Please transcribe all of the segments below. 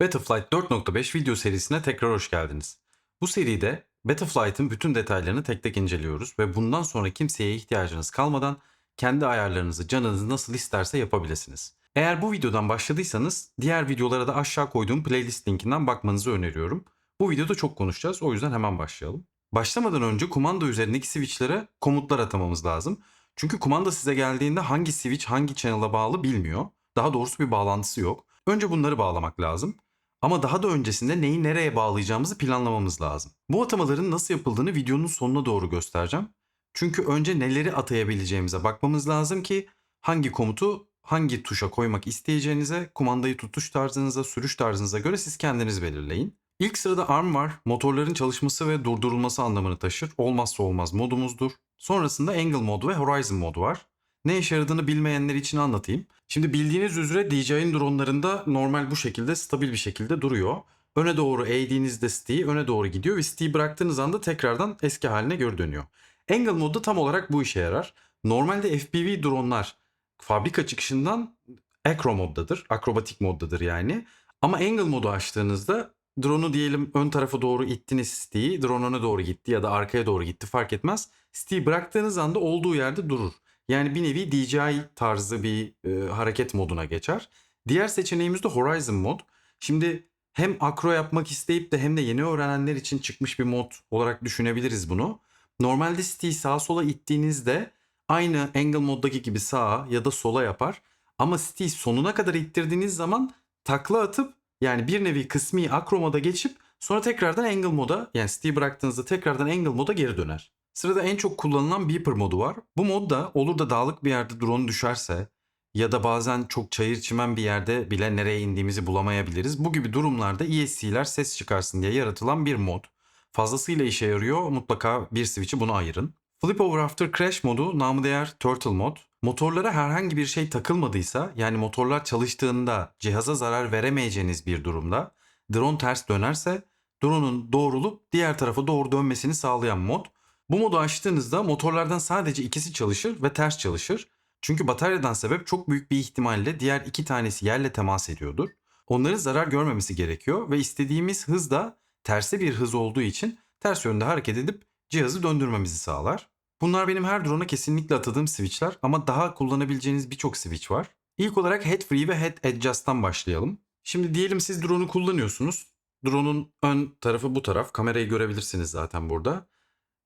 Betaflight 4.5 video serisine tekrar hoş geldiniz. Bu seride Betaflight'ın bütün detaylarını tek tek inceliyoruz ve bundan sonra kimseye ihtiyacınız kalmadan kendi ayarlarınızı canınız nasıl isterse yapabilirsiniz. Eğer bu videodan başladıysanız diğer videolara da aşağı koyduğum playlist linkinden bakmanızı öneriyorum. Bu videoda çok konuşacağız o yüzden hemen başlayalım. Başlamadan önce kumanda üzerindeki switchlere komutlar atamamız lazım. Çünkü kumanda size geldiğinde hangi switch hangi channel'a bağlı bilmiyor. Daha doğrusu bir bağlantısı yok. Önce bunları bağlamak lazım. Ama daha da öncesinde neyi nereye bağlayacağımızı planlamamız lazım. Bu atamaların nasıl yapıldığını videonun sonuna doğru göstereceğim. Çünkü önce neleri atayabileceğimize bakmamız lazım ki hangi komutu hangi tuşa koymak isteyeceğinize, kumandayı tutuş tarzınıza, sürüş tarzınıza göre siz kendiniz belirleyin. İlk sırada ARM var. Motorların çalışması ve durdurulması anlamını taşır. Olmazsa olmaz modumuzdur. Sonrasında Angle modu ve Horizon modu var. Ne işe yaradığını bilmeyenler için anlatayım. Şimdi bildiğiniz üzere DJI'nin dronlarında normal bu şekilde stabil bir şekilde duruyor. Öne doğru eğdiğinizde stick'i öne doğru gidiyor ve stick'i bıraktığınız anda tekrardan eski haline geri dönüyor. Angle modu tam olarak bu işe yarar. Normalde FPV dronlar fabrika çıkışından acro moddadır. Akrobatik moddadır yani. Ama angle modu açtığınızda drone'u diyelim ön tarafa doğru ittiniz stick'i. Drone öne doğru gitti ya da arkaya doğru gitti fark etmez. Stick'i bıraktığınız anda olduğu yerde durur. Yani bir nevi DJI tarzı bir e, hareket moduna geçer. Diğer seçeneğimiz de Horizon mod. Şimdi hem akro yapmak isteyip de hem de yeni öğrenenler için çıkmış bir mod olarak düşünebiliriz bunu. Normalde stick'i sağa sola ittiğinizde aynı angle moddaki gibi sağa ya da sola yapar. Ama stick'i sonuna kadar ittirdiğiniz zaman takla atıp yani bir nevi kısmi akro moda geçip sonra tekrardan angle moda yani stick'i bıraktığınızda tekrardan angle moda geri döner. Sırada en çok kullanılan Beeper modu var. Bu modda olur da dağlık bir yerde drone düşerse ya da bazen çok çayır çimen bir yerde bile nereye indiğimizi bulamayabiliriz. Bu gibi durumlarda ESC'ler ses çıkarsın diye yaratılan bir mod. Fazlasıyla işe yarıyor. Mutlaka bir switch'i buna ayırın. Flip over after crash modu namı değer turtle mod. Motorlara herhangi bir şey takılmadıysa yani motorlar çalıştığında cihaza zarar veremeyeceğiniz bir durumda drone ters dönerse drone'un doğrulup diğer tarafa doğru dönmesini sağlayan mod. Bu modu açtığınızda motorlardan sadece ikisi çalışır ve ters çalışır. Çünkü bataryadan sebep çok büyük bir ihtimalle diğer iki tanesi yerle temas ediyordur. Onların zarar görmemesi gerekiyor ve istediğimiz hız da terse bir hız olduğu için ters yönde hareket edip cihazı döndürmemizi sağlar. Bunlar benim her drone'a kesinlikle atadığım switchler ama daha kullanabileceğiniz birçok switch var. İlk olarak head free ve head adjust'tan başlayalım. Şimdi diyelim siz drone'u kullanıyorsunuz. Drone'un ön tarafı bu taraf. Kamerayı görebilirsiniz zaten burada.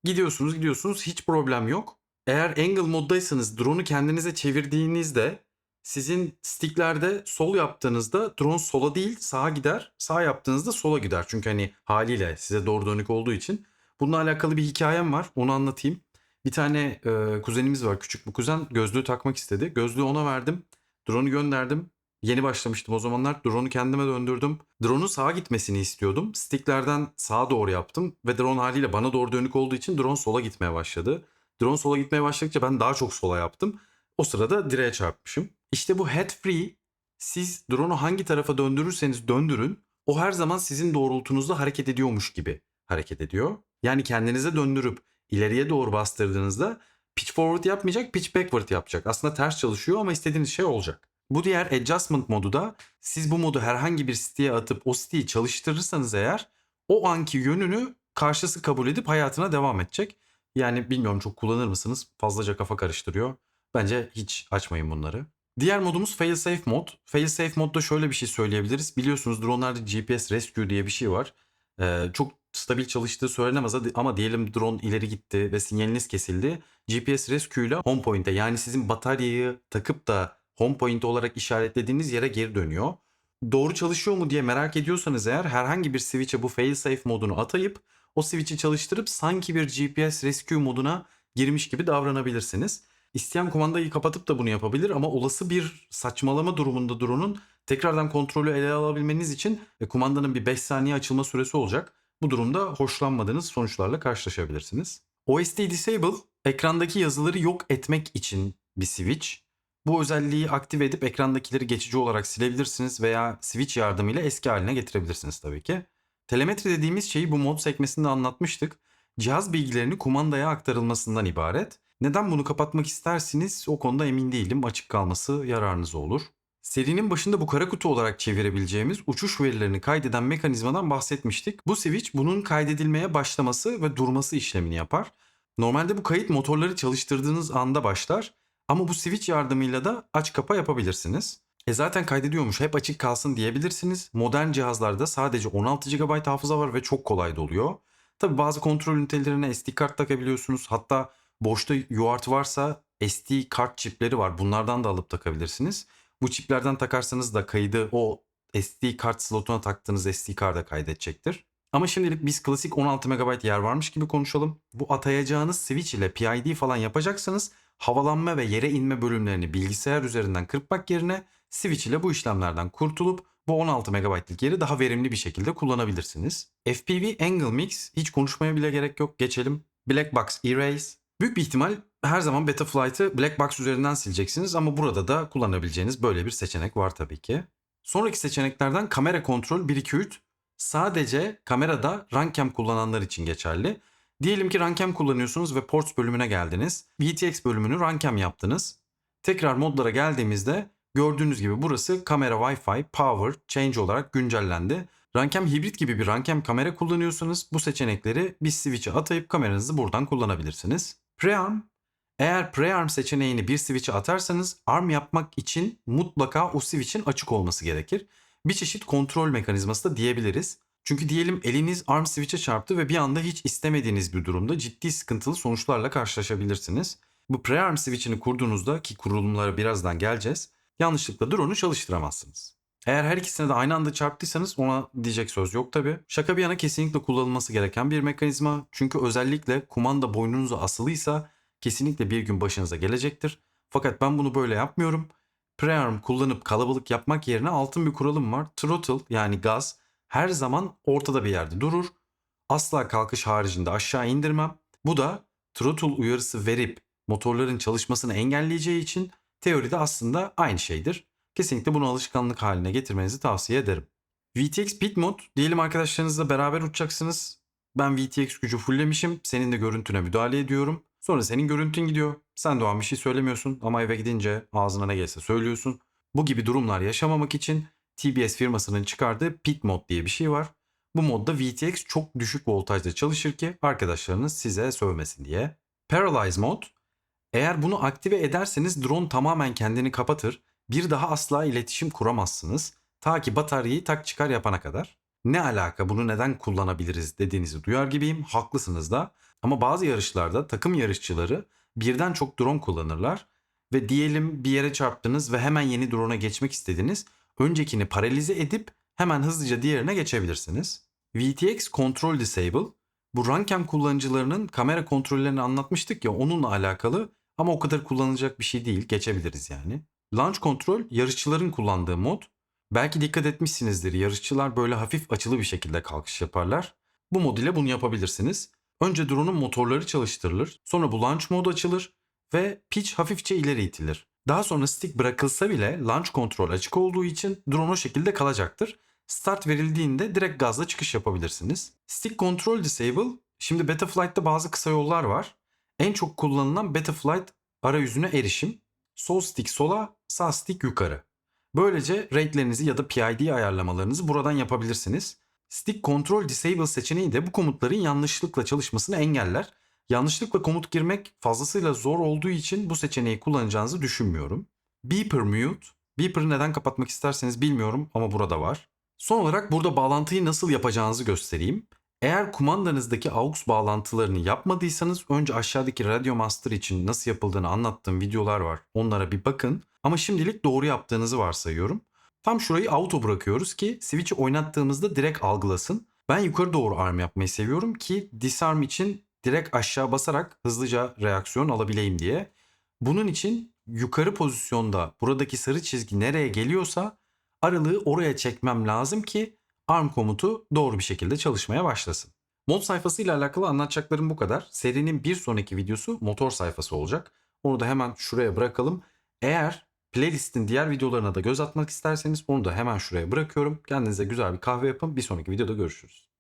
Gidiyorsunuz gidiyorsunuz hiç problem yok. Eğer angle moddaysanız drone'u kendinize çevirdiğinizde sizin sticklerde sol yaptığınızda drone sola değil sağa gider. Sağ yaptığınızda sola gider. Çünkü hani haliyle size doğru dönük olduğu için. Bununla alakalı bir hikayem var. Onu anlatayım. Bir tane e, kuzenimiz var. Küçük bir kuzen. Gözlüğü takmak istedi. Gözlüğü ona verdim. Drone'u gönderdim. Yeni başlamıştım o zamanlar. Drone'u kendime döndürdüm. Drone'un sağa gitmesini istiyordum. Sticklerden sağa doğru yaptım. Ve drone haliyle bana doğru dönük olduğu için drone sola gitmeye başladı. Drone sola gitmeye başladıkça ben daha çok sola yaptım. O sırada direğe çarpmışım. İşte bu head free siz drone'u hangi tarafa döndürürseniz döndürün o her zaman sizin doğrultunuzda hareket ediyormuş gibi hareket ediyor. Yani kendinize döndürüp ileriye doğru bastırdığınızda pitch forward yapmayacak, pitch backward yapacak. Aslında ters çalışıyor ama istediğiniz şey olacak. Bu diğer adjustment modu da siz bu modu herhangi bir siteye atıp o siteyi çalıştırırsanız eğer o anki yönünü karşısı kabul edip hayatına devam edecek. Yani bilmiyorum çok kullanır mısınız? Fazlaca kafa karıştırıyor. Bence hiç açmayın bunları. Diğer modumuz failsafe mod. Failsafe modda şöyle bir şey söyleyebiliriz. Biliyorsunuz dronelarda GPS rescue diye bir şey var. Ee, çok stabil çalıştığı söylenemez ama diyelim drone ileri gitti ve sinyaliniz kesildi. GPS rescue ile home point'e yani sizin bataryayı takıp da home point olarak işaretlediğiniz yere geri dönüyor. Doğru çalışıyor mu diye merak ediyorsanız eğer herhangi bir switch'e bu failsafe modunu atayıp o switch'i çalıştırıp sanki bir GPS rescue moduna girmiş gibi davranabilirsiniz. İsteyen kumandayı kapatıp da bunu yapabilir ama olası bir saçmalama durumunda drone'un tekrardan kontrolü ele alabilmeniz için e, kumandanın bir 5 saniye açılma süresi olacak. Bu durumda hoşlanmadığınız sonuçlarla karşılaşabilirsiniz. OSD Disable ekrandaki yazıları yok etmek için bir switch. Bu özelliği aktive edip ekrandakileri geçici olarak silebilirsiniz veya switch yardımıyla eski haline getirebilirsiniz tabii ki. Telemetri dediğimiz şeyi bu mod sekmesinde anlatmıştık. Cihaz bilgilerini kumandaya aktarılmasından ibaret. Neden bunu kapatmak istersiniz o konuda emin değilim. Açık kalması yararınıza olur. Serinin başında bu kara kutu olarak çevirebileceğimiz uçuş verilerini kaydeden mekanizmadan bahsetmiştik. Bu switch bunun kaydedilmeye başlaması ve durması işlemini yapar. Normalde bu kayıt motorları çalıştırdığınız anda başlar ama bu switch yardımıyla da aç kapa yapabilirsiniz. E zaten kaydediyormuş hep açık kalsın diyebilirsiniz. Modern cihazlarda sadece 16 GB hafıza var ve çok kolay doluyor. Tabi bazı kontrol ünitelerine SD kart takabiliyorsunuz. Hatta boşta UART varsa SD kart çipleri var. Bunlardan da alıp takabilirsiniz. Bu çiplerden takarsanız da kaydı o SD kart slotuna taktığınız SD karda kaydedecektir. Ama şimdilik biz klasik 16 MB yer varmış gibi konuşalım. Bu atayacağınız switch ile PID falan yapacaksanız havalanma ve yere inme bölümlerini bilgisayar üzerinden kırpmak yerine switch ile bu işlemlerden kurtulup bu 16 MB'lik yeri daha verimli bir şekilde kullanabilirsiniz. FPV Angle Mix hiç konuşmaya bile gerek yok geçelim. Black Box Erase. Büyük bir ihtimal her zaman Betaflight'ı Black Box üzerinden sileceksiniz ama burada da kullanabileceğiniz böyle bir seçenek var tabii ki. Sonraki seçeneklerden kamera kontrol 1-2-3 sadece kamerada Runcam kullananlar için geçerli. Diyelim ki Runcam kullanıyorsunuz ve Ports bölümüne geldiniz. VTX bölümünü Runcam yaptınız. Tekrar modlara geldiğimizde gördüğünüz gibi burası kamera Wi-Fi, Power, Change olarak güncellendi. Runcam hibrit gibi bir Runcam kamera kullanıyorsanız bu seçenekleri bir switch'e atayıp kameranızı buradan kullanabilirsiniz. Prearm eğer prearm seçeneğini bir switch'e atarsanız arm yapmak için mutlaka o switch'in açık olması gerekir. Bir çeşit kontrol mekanizması da diyebiliriz. Çünkü diyelim eliniz arm switch'e çarptı ve bir anda hiç istemediğiniz bir durumda ciddi sıkıntılı sonuçlarla karşılaşabilirsiniz. Bu prearm switch'ini kurduğunuzda ki kurulumlara birazdan geleceğiz. Yanlışlıkla drone'u çalıştıramazsınız. Eğer her ikisine de aynı anda çarptıysanız ona diyecek söz yok tabi. Şaka bir yana kesinlikle kullanılması gereken bir mekanizma. Çünkü özellikle kumanda boynunuza asılıysa kesinlikle bir gün başınıza gelecektir. Fakat ben bunu böyle yapmıyorum. Prearm kullanıp kalabalık yapmak yerine altın bir kuralım var. Throttle yani gaz her zaman ortada bir yerde durur. Asla kalkış haricinde aşağı indirmem. Bu da throttle uyarısı verip motorların çalışmasını engelleyeceği için teoride aslında aynı şeydir. Kesinlikle bunu alışkanlık haline getirmenizi tavsiye ederim. VTX Pit Mod diyelim arkadaşlarınızla beraber uçacaksınız. Ben VTX gücü fulllemişim. Senin de görüntüne müdahale ediyorum. Sonra senin görüntün gidiyor. Sen de o an bir şey söylemiyorsun ama eve gidince ağzına ne gelse söylüyorsun. Bu gibi durumlar yaşamamak için TBS firmasının çıkardığı Pit Mod diye bir şey var. Bu modda VTX çok düşük voltajda çalışır ki arkadaşlarınız size sövmesin diye. Paralyze Mod eğer bunu aktive ederseniz drone tamamen kendini kapatır. Bir daha asla iletişim kuramazsınız. Ta ki bataryayı tak çıkar yapana kadar. Ne alaka bunu neden kullanabiliriz dediğinizi duyar gibiyim. Haklısınız da. Ama bazı yarışlarda takım yarışçıları birden çok drone kullanırlar. Ve diyelim bir yere çarptınız ve hemen yeni drone'a geçmek istediniz. Öncekini paralize edip hemen hızlıca diğerine geçebilirsiniz. VTX Control Disable bu Runcam kullanıcılarının kamera kontrollerini anlatmıştık ya onunla alakalı ama o kadar kullanılacak bir şey değil. Geçebiliriz yani. Launch Control yarışçıların kullandığı mod. Belki dikkat etmişsinizdir. Yarışçılar böyle hafif açılı bir şekilde kalkış yaparlar. Bu mod ile bunu yapabilirsiniz. Önce drone'un motorları çalıştırılır. Sonra bu launch modu açılır ve pitch hafifçe ileri itilir. Daha sonra stick bırakılsa bile launch kontrol açık olduğu için drone o şekilde kalacaktır. Start verildiğinde direkt gazla çıkış yapabilirsiniz. Stick Control Disable, şimdi Betaflight'ta bazı kısa yollar var. En çok kullanılan Betaflight arayüzüne erişim. Sol stick sola, sağ stick yukarı. Böylece rate'lerinizi ya da PID ayarlamalarınızı buradan yapabilirsiniz. Stick Control Disable seçeneği de bu komutların yanlışlıkla çalışmasını engeller. Yanlışlıkla komut girmek fazlasıyla zor olduğu için bu seçeneği kullanacağınızı düşünmüyorum. Beeper Mute. Beeper'ı neden kapatmak isterseniz bilmiyorum ama burada var. Son olarak burada bağlantıyı nasıl yapacağınızı göstereyim. Eğer kumandanızdaki AUX bağlantılarını yapmadıysanız önce aşağıdaki Radio Master için nasıl yapıldığını anlattığım videolar var. Onlara bir bakın. Ama şimdilik doğru yaptığınızı varsayıyorum. Tam şurayı auto bırakıyoruz ki switch'i oynattığımızda direkt algılasın. Ben yukarı doğru arm yapmayı seviyorum ki disarm için direkt aşağı basarak hızlıca reaksiyon alabileyim diye. Bunun için yukarı pozisyonda buradaki sarı çizgi nereye geliyorsa aralığı oraya çekmem lazım ki ARM komutu doğru bir şekilde çalışmaya başlasın. Mod sayfası ile alakalı anlatacaklarım bu kadar. Serinin bir sonraki videosu motor sayfası olacak. Onu da hemen şuraya bırakalım. Eğer playlistin diğer videolarına da göz atmak isterseniz onu da hemen şuraya bırakıyorum. Kendinize güzel bir kahve yapın. Bir sonraki videoda görüşürüz.